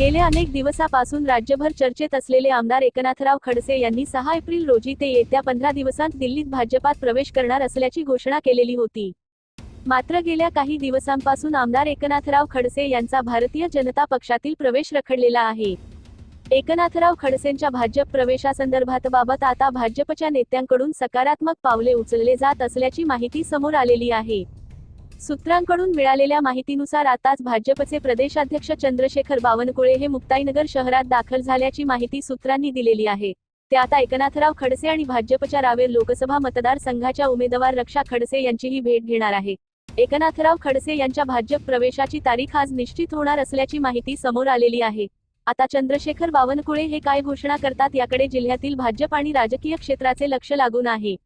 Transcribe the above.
गेल्या अनेक दिवसापासून राज्यभर चर्चेत असलेले आमदार एकनाथराव खडसे यांनी सहा एप्रिल रोजी ते येत्या पंधरा दिवसांत दिल्लीत भाजपात प्रवेश करणार असल्याची घोषणा केलेली होती. मात्र गेल्या काही दिवसांपासून आमदार एकनाथराव खडसे यांचा भारतीय जनता पक्षातील प्रवेश रखडलेला आहे. एकनाथराव खडसेंच्या भाजप प्रवेशासंदर्भात बाबत आता भाजपच्या नेत्यांकडून सकारात्मक पावले उचलले जात असल्याची माहिती समोर आलेली आहे. सूत्रांकडून मिळालेल्या माहितीनुसार आताच भाजपचे प्रदेशाध्यक्ष चंद्रशेखर बावनकुळे हे मुक्ताईनगर शहरात दाखल झाल्याची माहिती सूत्रांनी दिलेली आहे. ते आता एकनाथराव खडसे आणि भाजपच्या रावेर लोकसभा मतदारसंघाच्या उमेदवार रक्षा खडसे यांचीही भेट घेणार आहे. एकनाथराव खडसे यांच्या भाजप प्रवेशाची तारीख आज निश्चित होणार असल्याची माहिती समोर आलेली आहे. आता चंद्रशेखर बावनकुळे हे काय घोषणा करतात याकडे जिल्ह्यातील भाजप आणि राजकीय क्षेत्राचे लक्ष लागून आहे.